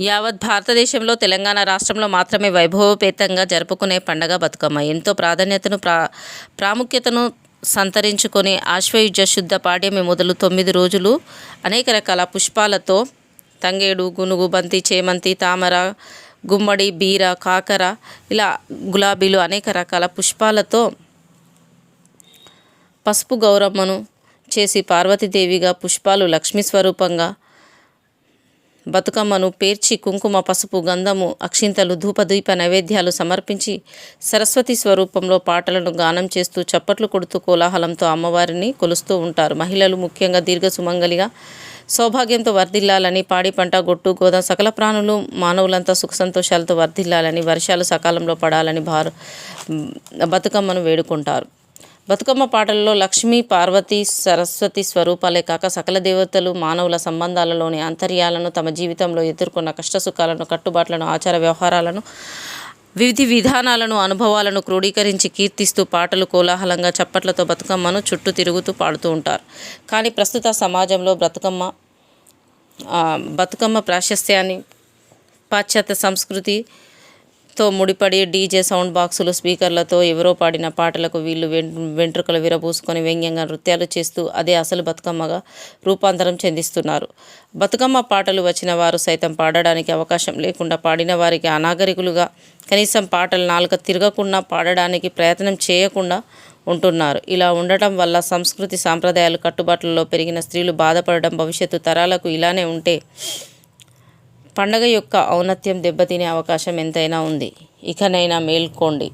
యావత్ భారతదేశంలో తెలంగాణ రాష్ట్రంలో మాత్రమే వైభవోపేతంగా జరుపుకునే పండగ బతుకమ్మ. ఎంతో ప్రాధాన్యతను ప్రా ప్రాముఖ్యతను సంతరించుకొని ఆశ్వయుజ శుద్ధ పాడ్యమి మొదలు తొమ్మిది రోజులు అనేక రకాల పుష్పాలతో తంగేడు గునుగు బంతి చేమంతి తామర గుమ్మడి బీర కాకర ఇలా గులాబీలు అనేక రకాల పుష్పాలతో పసుపు గౌరమ్మను చేసి పార్వతీదేవిగా పుష్పాలు లక్ష్మీ స్వరూపంగా బతుకమ్మను పేర్చి కుంకుమ పసుపు గంధము అక్షింతలు ధూపదీప నైవేద్యాలు సమర్పించి సరస్వతి స్వరూపంలో పాటలను గానం చేస్తూ చప్పట్లు కొడుతూ కోలాహలంతో అమ్మవారిని కొలుస్తూ ఉంటారు. మహిళలు ముఖ్యంగా దీర్ఘ సుమంగలిగా సౌభాగ్యంతో వర్ధిల్లాలని పాడి పంట గొట్టు గోద సకల ప్రాణులు మానవులంతా సుఖ సంతోషాలతో వర్ధిల్లాలని వర్షాలు సకాలంలో పడాలని భారు బతుకమ్మను వేడుకుంటారు. బతుకమ్మ పాటలలో లక్ష్మీ పార్వతి సరస్వతి స్వరూపాలే కాక సకల దేవతలు మానవుల సంబంధాలలోని అంతర్యాలను తమ జీవితంలో ఎదుర్కొన్న కష్టసుఖాలను కట్టుబాట్లను ఆచార వ్యవహారాలను వివిధ విధానాలను అనుభవాలను క్రోడీకరించి కీర్తిస్తూ పాటలు కోలాహలంగా చప్పట్లతో బతుకమ్మను చుట్టూ తిరుగుతూ పాడుతూ ఉంటారు. కానీ ప్రస్తుత సమాజంలో బతుకమ్మ బతుకమ్మ ప్రాశస్త్యాన్ని పాశ్చాత్య సంస్కృతి తో ముడిపడి డీజే సౌండ్ బాక్సులు స్పీకర్లతో ఎవరో పాడిన పాటలకు వీళ్ళు వెం- వెంట్రుకలు విరబూసుకొని వ్యంగ్యంగా నృత్యాలు చేస్తూ అదే అసలు బతుకమ్మగా రూపాంతరం చెందిస్తున్నారు. బతుకమ్మ పాటలు వచ్చిన వారు సైతం పాడడానికి అవకాశం లేకుండా పాడిన వారికి అనాగరికులుగా కనీసం పాటలు నాలుక తిరగకుండా పాడడానికి ప్రయత్నం చేయకుండా ఉంటున్నారు. ఇలా ఉండటం వల్ల సంస్కృతి సాంప్రదాయాలు కట్టుబాట్లలో పెరిగిన స్త్రీలు బాధపడడం భవిష్యత్తు తరాలకు ఇలానే ఉంటే పండగ యొక్క ఔన్నత్యం దెబ్బతినే అవకాశం ఎంతైనా ఉంది. ఇకనైనా మేల్కోండి.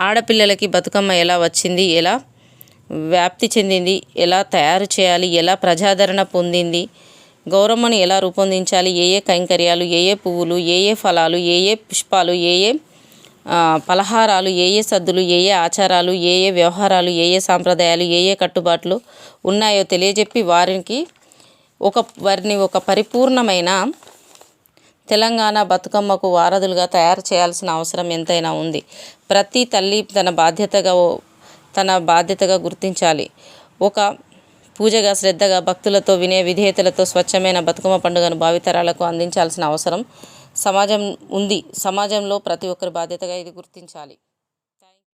ఆడపిల్లలకి బతుకమ్మ ఎలా వచ్చింది? ఎలా వ్యాప్తి చెందింది? ఎలా తయారు చేయాలి? ఎలా ప్రజాదరణ పొందింది? గౌరమ్మని ఎలా రూపొందించాలి? ఏ ఏ కైంకర్యాలు ఏ ఏ పువ్వులు ఏ ఏ ఫలాలు ఏ ఏ పుష్పాలు ఏ ఏ పలహారాలు ఏ ఏ సద్దులు ఏ ఏ ఆచారాలు ఏ ఏ వ్యవహారాలు ఏ ఏ సాంప్రదాయాలు ఏ ఏ కట్టుబాట్లు ఉన్నాయో తెలియజెప్పి వారికి ఒక వారిని ఒక పరిపూర్ణమైన తెలంగాణ బతుకమ్మకు వారధులుగా తయారు చేయాల్సిన అవసరం ఎంతైనా ఉంది. ప్రతి తల్లి తన బాధ్యతగా ఓ- తన బాధ్యతగా గుర్తించాలి. ఒక పూజగా శ్రద్ధగా భక్తులతో వినయ విధేయతలతో స్వచ్ఛమైన బతుకమ్మ పండుగను భావితరాలకు అందించాల్సిన అవసరం సమాజం ఉంది. సమాజంలో ప్రతి ఒక్కరి బాధ్యతగా ఇది గుర్తించాలి.